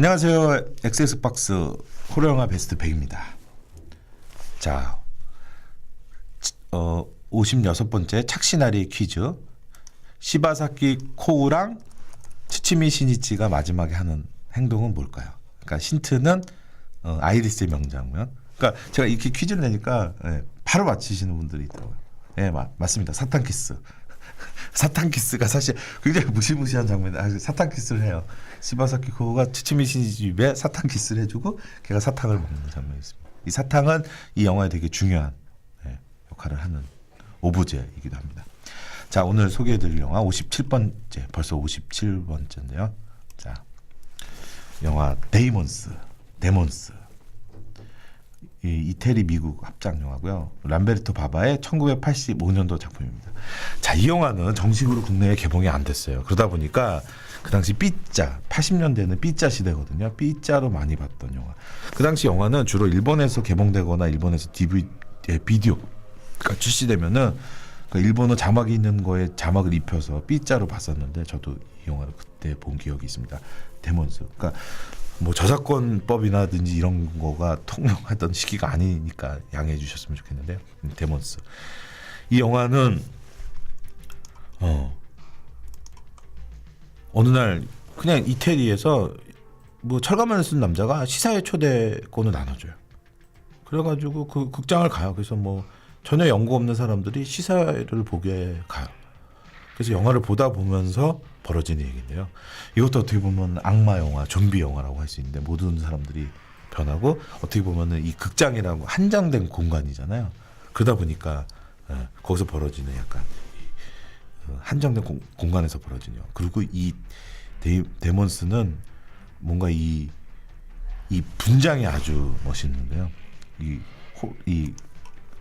안녕하세요. 엑세스박스 호러영화 베스트 100입니다. 자, 치- 어, 56번째 착시나리 퀴즈. 시바사키 코우랑 치치미 시니치가 마지막에 하는 행동은 뭘까요? 그러니까 힌트는 어, 아이리스의 명장면. 그러니까 제가 이렇게 퀴즈를 내니까 예, 바로 맞히시는 분들이 있더라고요. 예, 맞, 맞습니다. 사탕 키스. 사탕 키스가 사실 굉장히 무시무시한 장면인데 아, 사탕 키스를 해요. 시바사키 코우가 치치미 시니치에 사탕 키스를 해주고 걔가 사탕을 먹는 장면이 있습니다. 이 사탕은 이 영화에 되게 중요한 예, 역할을 하는 오브제이기도 합니다. 자 오늘 소개해드릴 영화 57번째 벌써 57번째인데요. 자 영화 데이몬스 데몬스 이 이태리 미국 합작 영화고요. 람베르토 바바의 1985년도 작품입니다. 자, 이 영화는 정식으로 국내에 개봉이 안 됐어요. 그러다 보니까 그 당시 B자, 80년대는 B자 시대거든요. B자로 많이 봤던 영화. 그 당시 영화는 주로 일본에서 개봉되거나 일본에서 DVD, 예, 비디오가 출시되면은 그 일본어 자막이 있는 거에 자막을 입혀서 B자로 봤었는데 저도 이 영화를 그때 본 기억이 있습니다. 데몬스. 그러니까 뭐 저작권법이나든지 이런 거가 통용하던 시기가 아니니까 양해해 주셨으면 좋겠는데요. 음, 데몬스. 이 영화는 어 어느 날 그냥 이태리에서 뭐 철가만을 쓴 남자가 시사회 초대권을 나눠줘요. 그래가지고 그 극장을 가요. 그래서 뭐 전혀 연고 없는 사람들이 시사회를 보게 가요. 그래서 영화를 보다 보면서 벌어지는 얘기인데요. 이것도 어떻게 보면 악마 영화, 좀비 영화라고 할 수 있는데 모든 사람들이 변하고 어떻게 보면은 이 극장이라고 한정된 공간이잖아요. 그러다 보니까 예, 거기서 벌어지는 약간 이, 어, 한정된 공, 공간에서 벌어지는. 그리고 이 데, 데몬스는 뭔가 이, 이 분장이 아주 멋있는데요. 이, 호, 이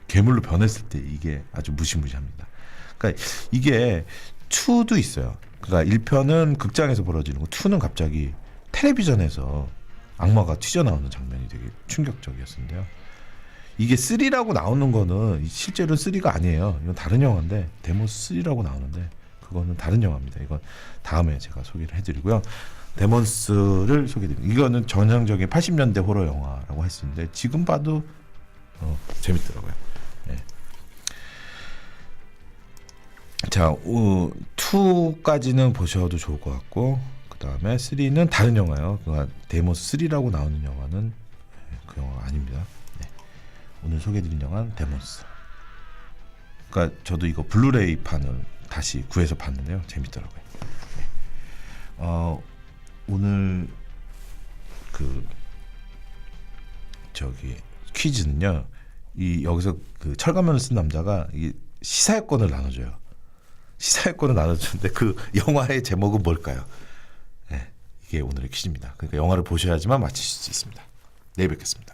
괴물로 변했을 때 이게 아주 무시무시합니다. 그러니까 이게 2도 있어요. 그러니까 1편은 극장에서 벌어지는 거, 2는 갑자기 텔레비전에서 악마가 튀어나오는 장면이 되게 충격적이었는데요. 이게 3라고 나오는 거는 실제로 3가 아니에요. 이건 다른 영화인데 데몬스 3라고 나오는데 그거는 다른 영화입니다. 이건 다음에 제가 소개를 해드리고요. 데몬스를 소개드립니다. 이거는 전형적인 80년대 호러 영화라고 할 수 있는데 지금 봐도 어, 재밌더라고요. 자, 어, 2까지는 보셔도 좋을 것 같고 그 다음에 3는 다른 영화예요. 그러니까 데몬스 3라고 나오는 영화는 예, 그 영화가 아닙니다. 네. 오늘 소개해드린 영화는 데몬스. 그러니까 저도 이거 블루레이 판을 다시 구해서 봤는데요. 재밌더라고요. 네. 어, 오늘 그 저기 퀴즈는요. 이 여기서 그 철가면을 쓴 남자가 이 시사회권을 나눠줘요. 시사회권을 나눠주는데 그 영화의 제목은 뭘까요? 네, 이게 오늘의 퀴즈입니다. 그러니까 영화를 보셔야지만 맞히실 수 있습니다. 내일 뵙겠습니다.